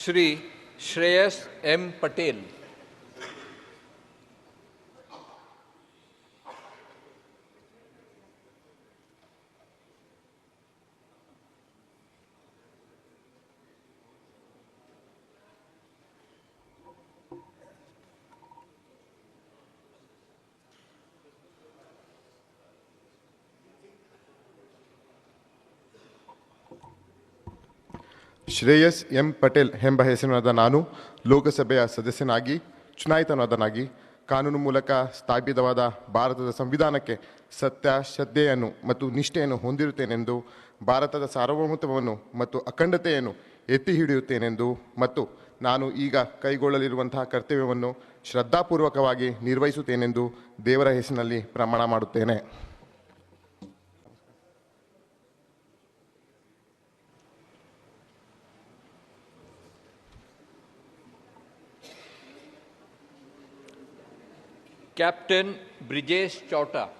Shri Shreyas M Patel. Shreyas M Patel ಎಂಬ ಹೆಸರಿನಾದ ನಾನು ಲೋಕಸಭೆಯ ಸದಸ್ಯನಾಗಿ, ಚುನಾಯಿತನಾದನಾಗಿ, ಕಾನೂನು ಮೂಲಕ ಸ್ಥಾಪಿತವಾದ ಭಾರತದ ಸಂವಿಧಾನಕ್ಕೆ ಸತ್ಯ, ಶ್ರದ್ಧೆಯನ್ನು ಮತ್ತು ನಿಷ್ಠೆಯನ್ನು ಹೊಂದಿರುತ್ತೇನೆಂದು ಭಾರತದ ಸಾರ್ವಭೌಮತ್ವವನ್ನು ಮತ್ತು ಅಖಂಡತೆಯನ್ನು ಎತ್ತಿ ಹಿಡಿಯುತ್ತೇನೆಂದು ಮತ್ತು ನಾನು ಈಗ ಕೈಗೊಳ್ಳಲಿರುವಂತಹ ಕರ್ತವ್ಯವನ್ನು ಶ್ರದ್ಧಾಪೂರ್ವಕವಾಗಿ ನಿರ್ವಹಿಸುತ್ತೇನೆಂದು ದೇವರ ಹೆಸರಿನಲ್ಲಿ ಪ್ರಮಾಣ ಮಾಡುತ್ತೇನೆ. Captain Brijesh Chauta.